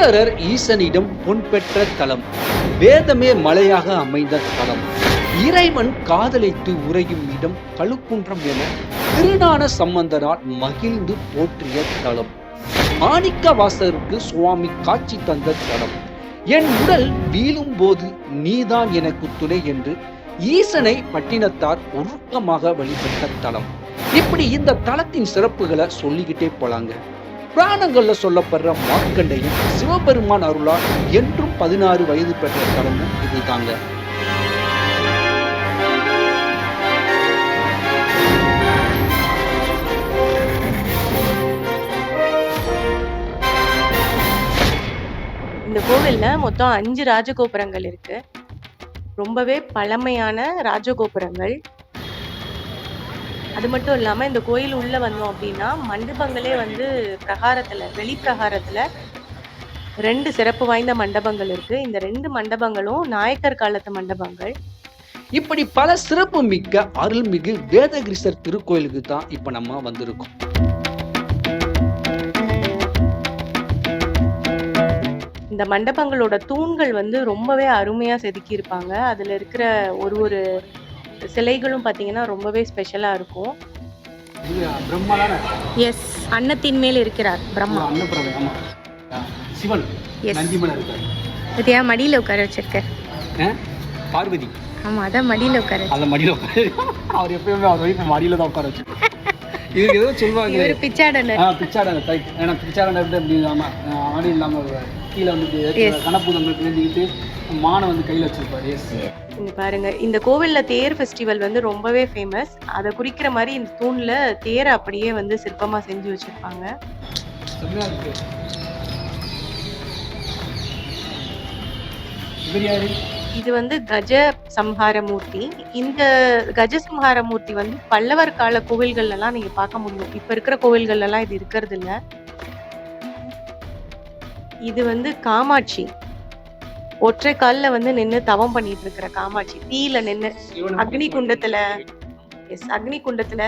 சுந்தரர் ஈசனிடம் பொன் பெற்ற தலம் வேதமே மலையாக அமைந்த தலம். இறைவன் காதலித்து உறையும் இடம் கழுக்குன்றம் என திருநான சம்பந்தரால் மகிழ்ந்து போற்றிய தலம். மாணிக்க வாசகருக்கு சுவாமி காட்சி தந்த தலம். என் உடல் வீழும் போது நீதான் எனக்கு துணை என்று ஈசனை பட்டினத்தார் உருக்கமாக வழிபட்ட தலம். இப்படி இந்த தலத்தின் சிறப்புகளை சொல்லிக்கிட்டே போலாங்க. புராணங்கள்ல சொல்லப்படுற மார்க்கண்டையும் சிவபெருமான் அருளால் என்றும் பதினாறு வயது பெற்ற தலமும் இதுதாங்க. இந்த கோவில்ல மொத்தம் அஞ்சு ராஜகோபுரங்கள் இருக்கு. ரொம்பவே பழமையான ராஜகோபுரங்கள். அது மட்டும் இல்லாம இந்த கோயில் உள்ள வந்தோம் அப்படின்னா மண்டபங்களே வந்து பிரகாரத்துல வெளி பிரகாரத்துல ரெண்டு சிறப்பு வாய்ந்த மண்டபங்கள் இருக்கு. இந்த ரெண்டு மண்டபங்களும் நாயக்கர் காலத்து மண்டபங்கள். இப்படி பல சிறப்பு மிக்க அருள்மிகு வேதகிரிசர் திருக்கோயிலுக்கு தான் இப்ப நம்ம வந்திருக்கோம். இந்த மண்டபங்களோட தூண்கள் வந்து ரொம்பவே அருமையா செதுக்கி இருப்பாங்க அதுல இருக்கிற ஒரு ஒரு சிலைகளும் பாத்தீங்கன்னா ரொம்பவே ஸ்பெஷலா இருக்கும். எஸ் அன்னத்தின் மேல் இருக்கிறார் பிரம்மா. சிவன் இருக்காரு. பத்தியா மடியில உட்கார வச்சிருக்க? பார்வதி. ஆமா அதான் மடியில உட்கார அந்த மடியில உட்காரு அவர் எப்பயுமே அவர் ஒய்ஃப் மடியில தான் உட்கார வச்சு இதுக்கு ஏதோ சொல்லுவாங்க. இவர் பிச்சாடனர் ஆ பிச்சாடன டைப் ஏன்னா பிச்சாடன இருந்து அப்படி இல்லாம ஆ, ஆணி இல்லாம வருவார் கீழே வந்து Yes. கணப்பூதங்கள் பிரிஞ்சுக்கிட்டு மானை வந்து கையில வச்சிருப்பாரு. எஸ் இங்க பாருங்க இந்த கோவில்ல தேர் ஃபெஸ்டிவல் வந்து ரொம்பவே ஃபேமஸ் அதை குறிக்கிற மாதிரி இந்த தூண்ல தேரை அப்படியே வந்து சிற்பமா செஞ்சு வச்சிருப்பாங்க. இவர் யாரு? இது வந்து கஜ சம்ஹார மூர்த்தி இந்த கஜ சம்ஹார மூர்த்தி வந்து பல்லவர் கால கோவில்கள்ல எல்லாம் நீங்க பார்க்க முடியும். இப்ப இருக்கிற கோவில்கள்ல எல்லாம் இது இருக்கிறது இல்ல இது வந்து காமாட்சி. ஒற்றை கால்ல வந்து நின்னு தவம் பண்ணிட்டு இருக்கிற காமாட்சி. தீயில நின்னு அக்னி குண்டத்துல எஸ் அக்னி குண்டத்துல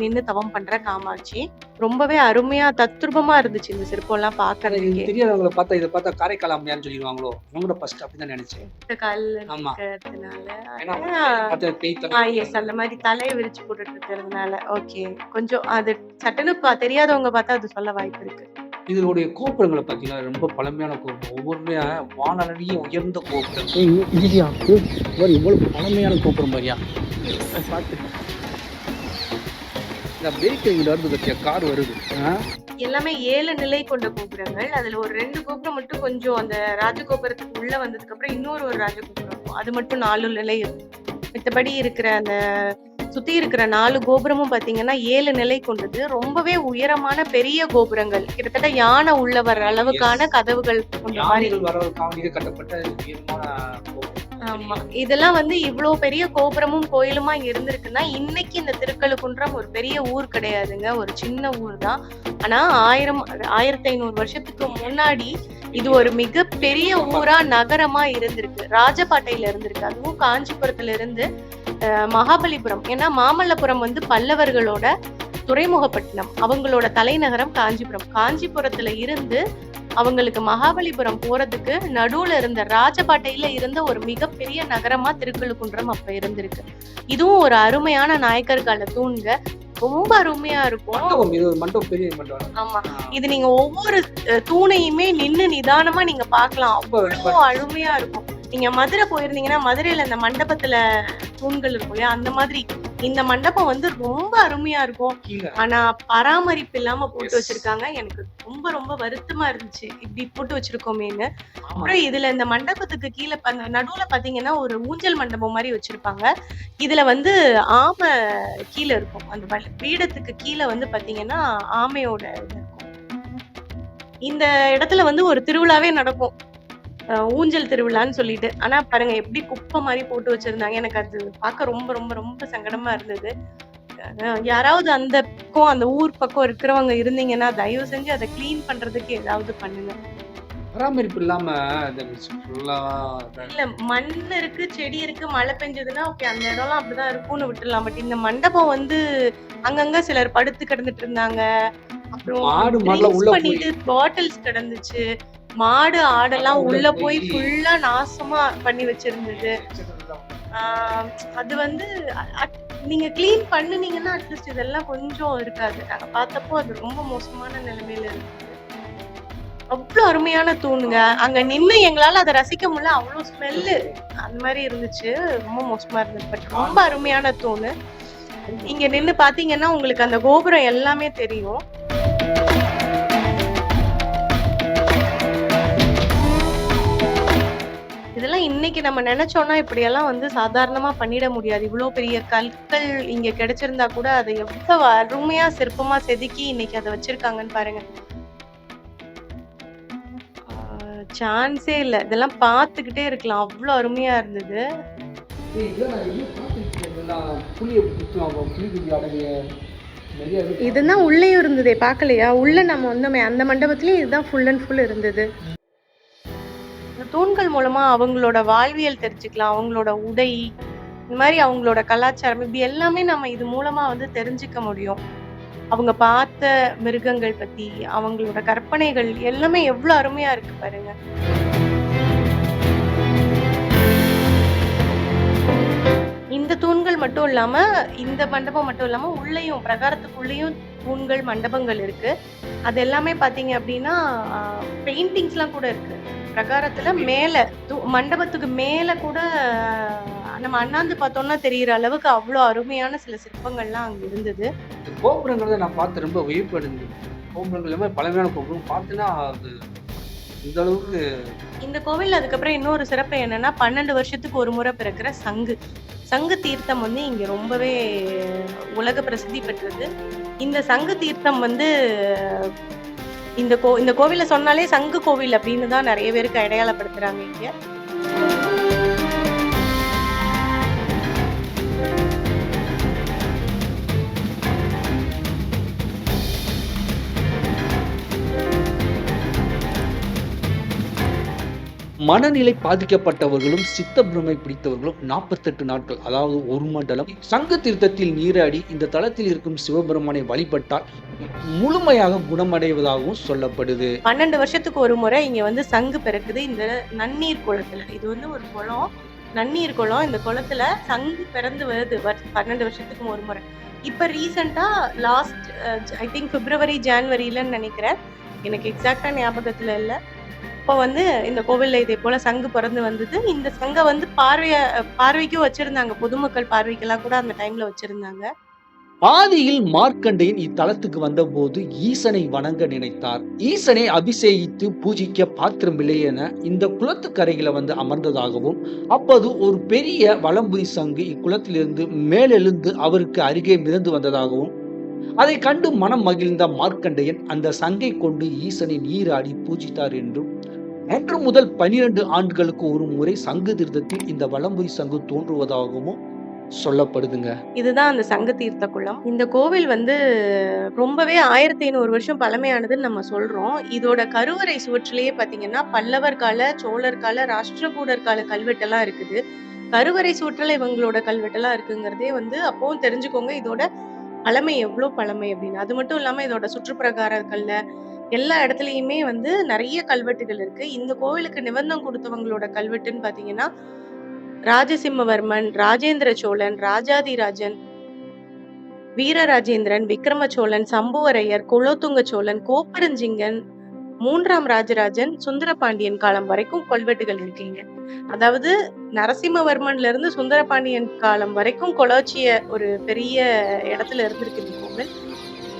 நின்னு தவம் பண்ற காமாட்சி. ரொம்பவே அருமையா தத்ரூபமா இருந்துச்சு இந்த சிற்பம் எல்லாம் எனக்கு பாக்குறதுக்கே தெரியாதவங்களை பார்த்தா இதை பார்த்தா காரைக்கால் அம்மையான்னு சொல்லிடுவாங்களோ? அவங்க ஃபர்ஸ்ட் அப்படிதான் நினைச்சேன். எஸ் அந்த மாதிரி தலையை விரிச்சு போட்டுட்டு இருக்கிறதுனால. ஓகே கொஞ்சம் அது சட்டுன்னு பா தெரியாதவங்க பார்த்தா அது சொல்ல வாய்ப்பு இருக்கு. இதனுடைய கோபுரங்களை பார்த்தீங்கன்னா ரொம்ப பழமையான கோபுரம். ஒவ்வொருமே வானளவிய உயர்ந்த கோபுரம். இவ்வளவு பழமையான கோபுரம் மாதிரியா? பார்த்து இந்த பிரேக் இங்க வருது பத்தியா கார் வருது? எல்லாமே ஏழு நிலை கொண்ட கோபுரங்கள். அதுல ஒரு ரெண்டு கோபுரம் மட்டும் கொஞ்சம் அந்த ராஜகோபுரத்துக்கு உள்ள வந்ததுக்கு அப்புறம் இன்னொரு ஒரு ராஜகோபுரம் இருக்கும். அது மட்டும் நாலு நிலை இருக்கும். மித்தபடி இருக்கிற அந்த சுத்தி இருக்கிற நாலு கோபுரமும் பாத்தீங்கன்னா ஏழு நிலை கொண்டது. ரொம்பவே உயரமான பெரிய கோபுரங்கள். கிட்டத்தட்ட யானை உள்ள வர்ற அளவுக்கான கதவுகள் கொண்ட மாதிரி கட்டப்பட்ட ஆமா. இதெல்லாம் வந்து இவ்வளவு பெரிய கோபுரமும் கோயிலுமா இருந்திருக்குன்னா இன்னைக்கு இந்த திருக்கழுக்குன்றம் ஒரு பெரிய ஊர் கிடையாதுங்க. ஒரு சின்ன ஊர் தான் ஆனா ஆயிரம் ஆயிரத்தி ஐநூறு வருஷத்துக்கு முன்னாடி இது ஒரு மிகப்பெரிய ஊரா நகரமா இருந்திருக்கு. ராஜபாட்டையில இருந்திருக்கு. அதுவும் காஞ்சிபுரத்துல இருந்து அஹ், மகாபலிபுரம். ஏன்னா மாமல்லபுரம் வந்து பல்லவர்களோட துறைமுகப்பட்டினம். அவங்களோட தலைநகரம் காஞ்சிபுரம். காஞ்சிபுரத்துல இருந்து அவங்களுக்கு மகாபலிபுரம் போறதுக்கு நடுவுல இருந்த ராஜபாட்டையில இருந்த ஒரு மிகப்பெரிய நகரமா திருக்கழுக்குன்றம் அப்ப இருந்திருக்கு. இதுவும் ஒரு அருமையான நாயக்கர் கால தூண்க. ரொம்ப அருமையா இருக்கும். மண்டபம் இது ஒரு மண்டபம் பெரிய மண்டபம். ஆமா. இது நீங்க ஒவ்வொரு தூணையுமே நின்னு நிதானமா நீங்க பார்க்கலாம். ரொம்ப அவ்வளோ அருமையா இருக்கும். நீங்க மதுரை போயிருந்தீங்கன்னா மதுரையில இந்த மண்டபத்துல தூண்கள் இருக்கும் இல்லையா? அந்த மாதிரி இந்த மண்டபம் வந்து ரொம்ப அருமையா இருக்கும். ஆனா பராமரிப்பு இல்லாம போட்டு. வச்சிருக்காங்க. எனக்கு ரொம்ப ரொம்ப வருத்தமா இருந்துச்சு. இப்படி போட்டு வச்சிருக்கோமேன்னு. அப்புறம் இதுல இந்த மண்டபத்துக்கு கீழே நடுவுல பாத்தீங்கன்னா ஒரு ஊஞ்சல் மண்டபம் மாதிரி வச்சிருப்பாங்க. இதுல வந்து ஆமை கீழே இருக்கும். அந்த பீடத்துக்கு கீழே வந்து பாத்தீங்கன்னா ஆமையோட இந்த இடத்துல வந்து ஒரு திருவிழாவே நடக்கும். ஊஞ்சல் திருவிழான்னு சொல்லிட்டு. ஆனா பாருங்க எப்படி குப்பை மாதிரி போட்டு வச்சிருந்தாங்க. எனக்கு அது பார்க்க ரொம்ப ரொம்ப ரொம்ப சங்கடமா இருந்தது. யாராவது அந்த பக்கம் அந்த ஊர் பக்கம் இருக்கிறவங்க இருந்தீங்கன்னா தயவு செஞ்சு அதை க்ளீன் பண்றதுக்கு ஏதாவது பண்ணுங்க. பராமரிப்பு இல்லாம இல்ல மண் இருக்கு செடி இருக்கு மழை பெஞ்சதுன்னா ஓகே அந்த இடம்லாம் அப்படிதான் இருக்கும்னு விட்டுடலாம். பட் இந்த மண்டபம் வந்து அங்கங்க சிலர் படுத்து கிடந்துட்டு இருந்தாங்க. அப்புறம் பண்ணிட்டு பாட்டில்ஸ் கிடந்துச்சு. மாடு ஆடெல்லாம் உள்ள போய் ஃபுல்லா நாசமா பண்ணி வச்சிருந்தது. அது வந்து நீங்க க்ளீன் பண்ணுனீங்கன்னா அட்லீஸ்ட் இதெல்லாம் கொஞ்சம் இருக்காது. நாங்க பார்த்தப்போ அது ரொம்ப மோசமான நிலைமையில இருந்தது. அவ்வளவு அருமையான தூணுங்க. அங்க நின்னு எங்களால அதை ரசிக்க முடியல. அவ்வளவு ஸ்மெல்லு. அந்த மாதிரி இருந்துச்சு. ரொம்ப மோசமா இருந்தது. பட் ரொம்ப அருமையான தூணு. இங்க நின்னு பாத்தீங்கன்னா உங்களுக்கு அந்த கோபுரம் எல்லாமே தெரியும். இன்னைக்கு நம்ம நினைச்சோம்னா இப்படியெல்லாம் வந்து சாதாரணமா பண்ணிட முடியாது. இவ்வளவு பெரிய கற்கள் இங்க கிடைச்சிருந்தா கூட அதை எவ்வளவு அருமையா சிற்பமா செதுக்கி இன்னைக்கு அதை வச்சிருக்காங்கன்னு பாருங்க. சான்ஸே இல்ல. இதெல்லாம் பார்த்துக்கிட்டே இருக்கலாம். அவ்வளவு அருமையா இருந்தது. இதுதான் உள்ளேயும் இருந்ததே பார்க்கலையா? உள்ள நம்ம வந்தோமே அந்த மண்டபத்திலயும் இதுதான் ஃபுல் அண்ட் ஃபுல் இருந்தது. இந்த தூண்கள் மூலமா அவங்களோட வாழ்வியல் தெரிஞ்சுக்கலாம் அவங்களோட உடை இந்த மாதிரி அவங்களோட கலாச்சாரம் இப்படி எல்லாமே நம்ம இது மூலமா வந்து தெரிஞ்சுக்க முடியும். அவங்க பார்த்த மிருகங்கள் பத்தி அவங்களோட கற்பனைகள் எல்லாமே எவ்வளவு அருமையா இருக்கு பாருங்க. இந்த தூண்கள் மட்டும் இல்லாம இந்த மண்டபம் மட்டும் இல்லாம உள்ளேயும் பிரகாரத்துக்குள்ளேயும் தூண்கள் மண்டபங்கள் இருக்கு. அது எல்லாமே பாத்தீங்க அப்படின்னா பெயிண்டிங்ஸ்லாம் கூட இருக்கு. பிரகாரத்துல மேல மண்டபத்துக்கு மேல கூட நம்ம அண்ணாந்து பார்த்தோம்னா தெரியற அளவுக்கு அவ்வளோ அருமையான சில சிற்பங்கள்லாம் அங்க இருந்தது. கோபுரங்கிறத நான் பார்த்து ரொம்ப வியப்படைந்தேன். கோபுரங்கள் எல்லாமே பழமையான கோபுரம் பார்த்தீங்கன்னா அது இந்த அளவுக்கு இந்த கோவில் அதுக்கப்புறம் இன்னொரு சிறப்பு என்னன்னா பன்னெண்டு வருஷத்துக்கு ஒரு முறை பிறக்கிற சங்கு. சங்கு தீர்த்தம் வந்து இங்க ரொம்பவே உலக பிரசித்தி பெற்றது. இந்த சங்கு தீர்த்தம் வந்து இந்த கோ இந்த கோவிலை சொன்னாலே சங்கு கோவில் அப்படின்னு தான் நிறைய பேருக்கு அடையாளப்படுத்துறாங்க இங்க. மனநிலை பாதிக்கப்பட்டவர்களும் சித்த பிரமை பிடித்தவர்களும் நாற்பத்தெட்டு நாட்கள் அதாவது ஒரு மண்டலம் சங்க தீர்த்தத்தில் நீராடி இந்த தளத்தில் இருக்கும் சிவபெருமானை வழிபட்டால் முழுமையாக குணமடைவதாகவும் சொல்லப்படுது. பன்னெண்டு வருஷத்துக்கு ஒரு முறை இங்க வந்து சங்கு பிறக்குது. இந்த நன்னீர் குளத்துல இது வந்து ஒரு குளம். நன்னீர் குளம். இந்த குளத்துல சங்கு பிறந்து வருது பன்னெண்டு வருஷத்துக்கு ஒரு முறை. இப்ப ரீசெண்டா லாஸ்ட் ஐ திங்க் பிப்ரவரி ஜான்வரியிலன்னு நினைக்கிறேன். எனக்கு எக்ஸாக்டா ஞாபகத்துல இல்லை. அப்போ வந்து இந்த கோவிலில் இதே போல சங்கு பிறந்து வந்தது. இந்த சங்கை வந்து பார்வைய பார்வைக்கும் வச்சிருந்தாங்க. பொதுமக்கள் பார்வைக்கெல்லாம் கூட அந்த டைம்ல வச்சிருந்தாங்க. ஆதியில் மார்க்கண்டையன் இத்தலத்துக்கு வந்தபோது ஈசனை வணங்க நினைத்தார். ஈசனை அபிஷேகித்து பூஜிக்க பாத்திரமில்லை என இந்த குளத்துக்கரையில வந்து அமர்ந்ததாகவும் அப்போது ஒரு பெரிய வலம்புரி சங்கு இக்குளத்திலிருந்து மேலெழுந்து அவருக்கு அருகே மிதந்து வந்ததாகவும் அதை கண்டு மனம் மகிழ்ந்த மார்க்கண்டையன் அந்த சங்கை கொண்டு ஈசனின் நீராடி பூஜித்தார் என்றும் ஒன்று முதல் பனிரெண்டு ஆண்டுகளுக்கு ஒரு முறை சங்கு திருத்தத்தில் இந்த வலம்புரி சங்கு தோன்றுவதாகவும் சொல்லப்படுதுங்க. இதுதான் அந்த சங்க தீர்த்த குளம். இந்த கோவில் வந்து ரொம்பவே ஆயிரத்தி ஐநூறு வருஷம் பழமையானதுன்னு நம்ம சொல்றோம். இதோட கருவறை சுவற்றிலேயே பாத்தீங்கன்னா பல்லவர் கால சோழர் கால ராஷ்டிரகூடர் கால கல்வெட்டெல்லாம் இருக்குது. கருவறை சுவற்றில் இவங்களோட கல்வெட்டெல்லாம் இருக்குங்கிறதே வந்து அப்பவும் தெரிஞ்சுக்கோங்க. இதோட பழமை எவ்வளோ பழமை அப்படின்னு. அது மட்டும் இல்லாமல் இதோட சுற்றுப்பிரகாரங்கள்ல எல்லா இடத்துலையுமே வந்து நிறைய கல்வெட்டுகள் இருக்கு. இந்த கோவிலுக்கு நிபந்தம் கொடுத்தவங்களோட கல்வெட்டுன்னு பார்த்தீங்கன்னா ராஜசிம்மவர்மன் ராஜேந்திர சோழன் ராஜாதிராஜன் வீரராஜேந்திரன் விக்ரம சோழன் சம்புவரையர் குலோத்துங்க சோழன் கோப்பரஞ்சிங்கன் மூன்றாம் ராஜராஜன் சுந்தரபாண்டியன் காலம் வரைக்கும் கல்வெட்டுகள் இருக்கீங்க. அதாவது நரசிம்மவர்மன்ல இருந்து சுந்தரபாண்டியன் காலம் வரைக்கும் கொலாச்சிய ஒரு பெரிய இடத்துல இருந்திருக்கு இந்த கோவில்.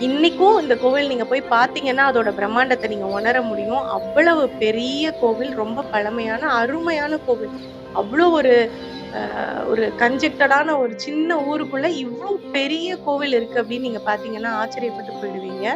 இன்னைக்கும் இந்த கோவில் நீங்க போய் பாத்தீங்கன்னா அதோட பிரம்மாண்டத்தை நீங்க உணர முடியும். அவ்வளவு பெரிய கோவில் ரொம்ப பழமையான அருமையான கோவில். அவ்வளோ ஒரு ஒரு கன்ஜெக்டடான ஒரு சின்ன ஊருக்குள்ள இவ்வளோ பெரிய கோவில் இருக்கு அப்படின்னு நீங்க பாத்தீங்கன்னா ஆச்சரியப்பட்டு போயிடுவீங்க.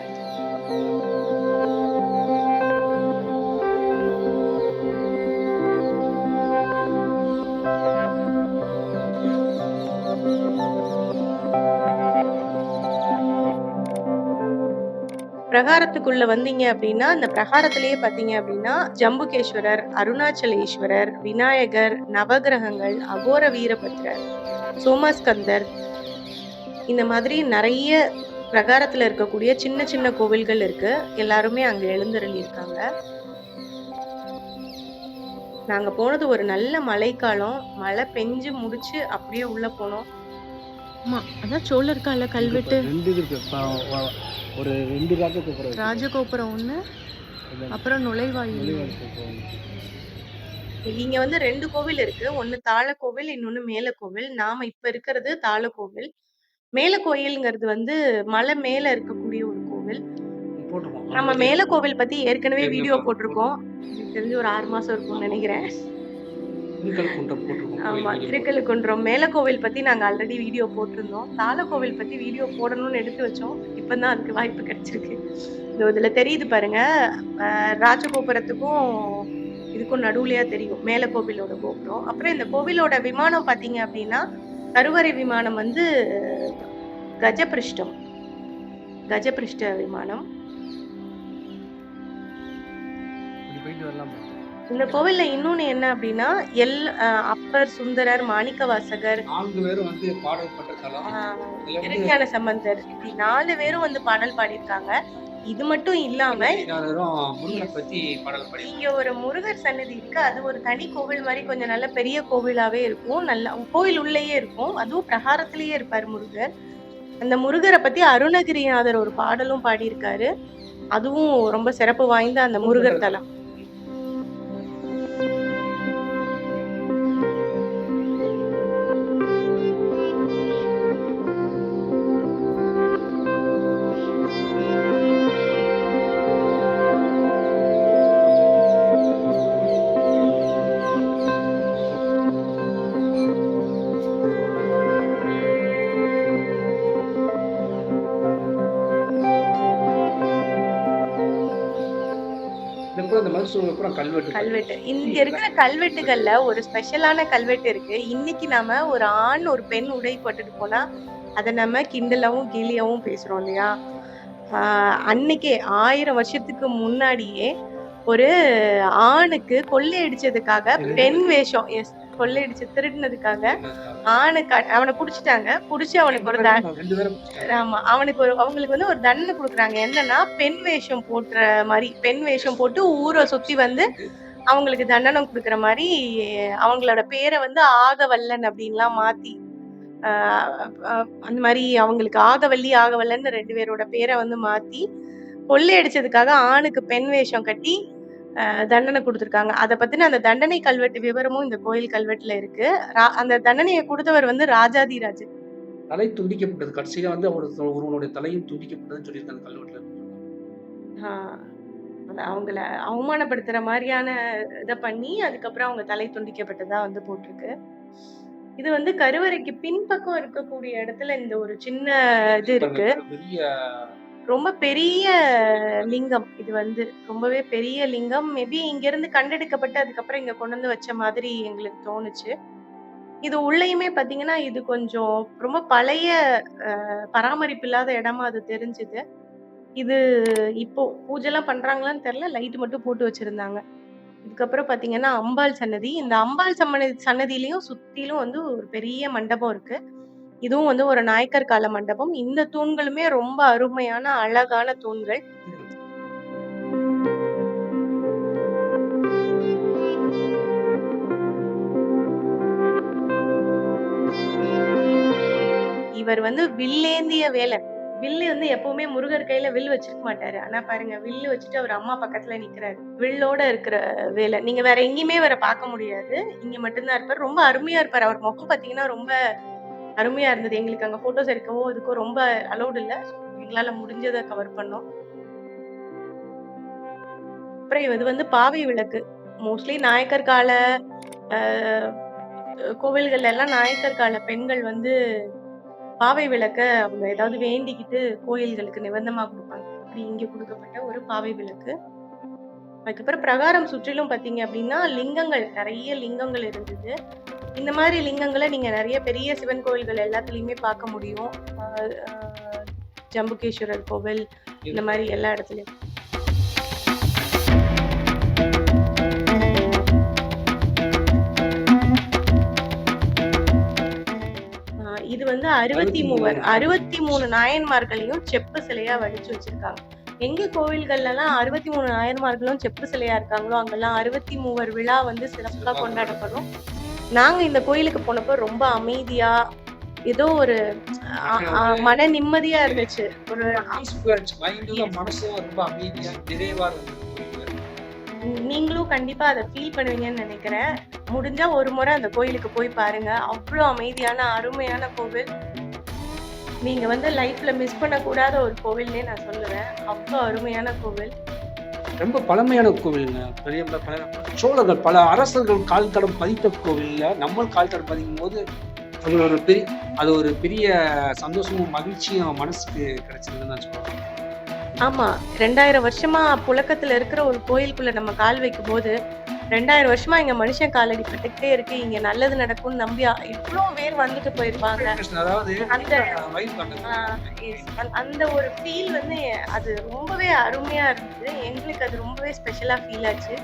பிரகாரத்துக்குள்ள வந்தீங்க அப்படின்னா அந்த பிரகாரத்திலேயே பார்த்தீங்க அப்படின்னா ஜம்புகேஸ்வரர் அருணாச்சலேஸ்வரர் விநாயகர் நவகிரகங்கள் அகோர வீரபத்ரர் சோமஸ்கந்தர் இந்த மாதிரி நிறைய பிரகாரத்தில் இருக்கக்கூடிய சின்ன சின்ன கோவில்கள் இருக்கு. எல்லாருமே அங்கே எழுந்தருளி இருக்காங்க போனது ஒரு நல்ல மழைக்காலம். மழை பெஞ்சு முடிச்சு அப்படியே உள்ளே போனோம். ஆமா அதான் சோழர் கால கல்வெட்டு ரெண்டு இருக்கு. ஒரு ரெண்டு ராஜகோபுரம் ஒண்ணு அப்புறம் நுழைவாயில். இங்க வந்து ரெண்டு கோவில் இருக்கு. ஒண்ணு தாழ கோவில் இன்னொன்னு மேல கோவில். நாம இப்ப இருக்கிறது தாழ கோவில். மேல கோயில்ங்கிறது வந்து மலை மேல இருக்கக்கூடிய ஒரு கோவில். நம்ம மேல கோவில் பத்தி ஏற்கனவே வீடியோ. போட்டிருக்கோம். தெரிஞ்சு ஒரு ஆறு மாசம் இருக்கும்னு நினைக்கிறேன். திருக்கல் குன்றம் போட்டிருக்கோம் ஆமா கோயில் video. திருக்கழுக்குன்றம் மேல கோவில் பத்தி நாங்க ஆல்ரெடி வீடியோ போட்டிருந்தோம். தாழ கோவில் பத்தி வீடியோ போடணும்னு எடுத்து வச்சோம். இப்பதான் அதுக்கு வாய்ப்பு கிடைச்சிருக்கு. இதோ இதுல தெரியுது பாருங்க. ராஜகோபுரத்துக்கும் இதுக்கும் நடுவுலயா தெரியும். மேல கோவிலோட கோபுரம். அப்புறம் இந்த கோவிலோட விமானம் பாத்தீங்க அப்படின்னா கருவறை விமானம் வந்து கஜபிருஷ்டம். கஜபிருஷ்ட விமானம். போயிட்டு வரலாம்? இந்த கோவில்ல இன்னொன்னு என்ன அப்படின்னா எல் அப்பர் சுந்தரர் மாணிக்கவாசகர். நான்கு பேரும் வந்து வந்து திருஞான சம்பந்தர். நாலு பேரும் வந்து பாடல் பாடியிருக்காங்க. இது மட்டும் இல்லாம பாடல் இங்க ஒரு முருகர் சன்னதி இருக்கு. அது ஒரு தனி கோவில் மாதிரி கொஞ்சம் நல்ல பெரிய கோவிலாவே இருக்கும். நல்ல கோவில் உள்ளேயே இருக்கும். அதுவும் பிரகாரத்திலேயே இருப்பார் முருகர். அந்த முருகரை பத்தி அருணகிரிநாதர் ஒரு பாடலும் பாடியிருக்காரு. அதுவும் ரொம்ப சிறப்பு வாய்ந்த அந்த முருகர் தலம். கல்வெட்டு கல்வெட்டு. இங்க இருக்கிற கல்வெட்டுகள்ல ஒரு ஸ்பெஷலான கல்வெட்டு இருக்கு. இன்னைக்கு நாம ஒரு ஆண் ஒரு பெண் உடை போட்டுட்டு போனா அதை நம்ம கிண்டலாவும் கேலியாவும் பேசுறோம் இல்லையா? அன்னைக்கே ஆயிரம் வருஷத்துக்கு முன்னாடியே ஒரு ஆணுக்கு கொள்ளையடிச்சதுக்காக பெண் வேஷம். எஸ் கொள்ளையடிச்சு திருடினதுக்காக ஆணை அவனை புடிச்சிட்டாங்க. புடிச்சு அவனுக்கு ஒரு ஆமா அவனுக்கு ஒரு அவங்களுக்கு வந்து ஒரு தண்டனை கொடுக்குறாங்க. என்னன்னா பெண் வேஷம் போட்டுற மாதிரி பெண் வேஷம் போட்டு ஊரை சுத்தி வந்து அவங்களுக்கு தண்டனை கொடுக்குற மாதிரி அவங்களோட பேரை வந்து ஆகவல்லன் அப்படின்லாம் மாத்தி ஆஹ் அந்த மாதிரி அவங்களுக்கு ஆகவல்லி ஆகவல்லன்னு ரெண்டு பேரோட பேரை வந்து மாத்தி கொள்ளையடிச்சதுக்காக ஆணுக்கு பெண் வேஷம் கட்டி தண்டனை கொடுத்துருக்காங்க. அதை பத்தின அந்த தண்டனை கல்வெட்டு விவரமும் இந்த கோயில் கல்வெட்டுல இருக்கு. அந்த தண்டனையை கொடுத்தவர் வந்து ராஜாதிராஜன். தலை துண்டிக்கப்பட்டது. கடைசியில வந்து அவர் ஒருவனுடைய தலையும் துண்டிக்கப்பட்டதுன்னு சொல்லியிருக்காங்க கல்வெட்டுல. அவங்கள அவமானப்படுத்துற மாதிரியான இதை பண்ணி அதுக்கப்புறம் அவங்க தலை துண்டிக்கப்பட்டதா வந்து போட்டிருக்கு. இது வந்து கருவறைக்கு பின்பக்கம் இருக்கக்கூடிய இடத்துல இந்த ஒரு சின்ன இது இருக்கு. பெரிய ரொம்ப பெரிய லிங்கம். இது வந்து ரொம்பவே பெரிய லிங்கம். மேபி இங்க இருந்து கண்டெடுக்கப்பட்டு அதுக்கப்புறம் இங்க கொண்டு வந்து வச்ச மாதிரி எங்களுக்கு தோணுச்சு. இது உள்ளேயுமே பாத்தீங்கன்னா இது கொஞ்சம் ரொம்ப பழைய பராமரிப்பு இல்லாத இடமா அது தெரிஞ்சுது. இது இப்போ பூஜைலாம் பண்றாங்களான்னு தெரியல. லைட் மட்டும் போட்டு வச்சிருந்தாங்க. இதுக்கப்புறம் பாத்தீங்கன்னா அம்பாள் சன்னதி. இந்த அம்பாள் சம்மதி சன்னதியிலையும் சுத்திலும் வந்து ஒரு பெரிய மண்டபம் இருக்கு. இதுவும் வந்து ஒரு நாயக்கர் கால மண்டபம். இந்த தூண்களுமே ரொம்ப அருமையான அழகான தூண்கள். இவர் வந்து வில்லேந்திய வேலன். வில்லு வந்து எப்பவுமே முருகர் கையில வில் வச்சிருக்க மாட்டாரு. ஆனா பாருங்க வில்லு வச்சுட்டு அவர் அம்மா பக்கத்துல நிக்கிறாரு. வில்லோட இருக்கிற வேலை. நீங்க வேற எங்கேயுமே வேற பார்க்க முடியாது. இங்க மட்டும்தான் இருப்பார். ரொம்ப அருமையா இருப்பார். அவர் முகம் பாத்தீங்கன்னா ரொம்ப அருமையா இருந்தது. எங்களுக்கு அங்க போட்டோஸ் எடுக்கவோ இதுக்கோ ரொம்ப அலௌட் இல்ல. எங்களால முடிஞ்சதை கவர் பண்ணோம். அப்புறம் இது வந்து பாவை விளக்கு. மோஸ்ட்லி நாயக்கர் கால கோவில்கள் கோவில்கள்ல எல்லாம் நாயக்கர் கால பெண்கள் வந்து பாவை விளக்க அவங்க ஏதாவது வேண்டிக்கிட்டு கோயில்களுக்கு நிபந்தமா கொடுப்பாங்க. அப்படி இங்க கொடுக்கப்பட்ட ஒரு பாவை விளக்கு. அதுக்கப்புறம் பிரகாரம் சுற்றிலும் பாத்தீங்க அப்படின்னா லிங்கங்கள் நிறைய லிங்கங்கள் இருந்தது. இந்த மாதிரி லிங்கங்களை நீங்க நிறைய பெரிய சிவன் கோயில்கள் எல்லாத்துலயுமே பார்க்க முடியும். ஜம்புகேஸ்வரர் கோவில் இந்த மாதிரி எல்லா இடத்துலயும். இது வந்து அறுபத்தி மூவர். அறுபத்தி மூணு நாயன்மார்களையும் செப்பு சிலையா வடிச்சு வச்சிருக்காங்க. எங்க கோவில்கள்ல எல்லாம் அறுபத்தி மூணு நாயன்மார்களும் செப்பு சிலையா இருக்காங்களோ அங்கெல்லாம் அறுபத்தி மூவர் விழா வந்து சிறப்பா கொண்டாடப்படும். நாங்க இந்த கோயிலுக்கு போனப்போ ரொம்ப அமைதியா ஏதோ ஒரு மன நிம்மதியா இருந்துச்சு. ஒரு மைண்டும் மனசும் ரொம்ப அமைதியா நிறைவா இருந்தது நீங்களும் கண்டிப்பா அதை ஃபீல் பண்ணுவீங்கன்னு நினைக்கிறேன். முடிஞ்சா ஒரு முறை அந்த கோயிலுக்கு போய் பாருங்க. அவ்வளோ அமைதியான அருமையான கோவில். நீங்க வந்து லைஃப்ல மிஸ் பண்ணக்கூடாத ஒரு கோவில்னே நான் சொல்லுவேன். அவ்வளோ அருமையான கோவில். ரொம்ப பழமையான கோவிலுங்க. பெரிய பல சோழர்கள் பல அரசர்கள் கால் தடம் பதித்த கோவில்ல நம்ம கால் தடம் பதிக்கும் போது அது ஒரு பெரிய அது ஒரு பெரிய சந்தோஷமும் மகிழ்ச்சியும் மனசுக்கு கிடைச்சதுன்னு நான் சொல்றேன் ஆமா. ரெண்டாயிரம் வருஷமா புழக்கத்துல இருக்கிற ஒரு கோயிலுக்குள்ள நம்ம கால் வைக்கும் போது ரெண்டாயிரம் வருஷமா இங்க மனுஷன் காலடி பட்டுக்கிட்டே இருக்கு. இங்க நல்லது நடக்கும்னு நம்பி இவ்வளோ பேர் வந்துட்டு போயிருப்பாங்க. அந்த- அந்த ஒரு ஃபீல் வந்து அது ரொம்பவே அருமையா இருந்தது. எங்களுக்கு அது ரொம்பவே ஸ்பெஷலா ஃபீல் ஆச்சு.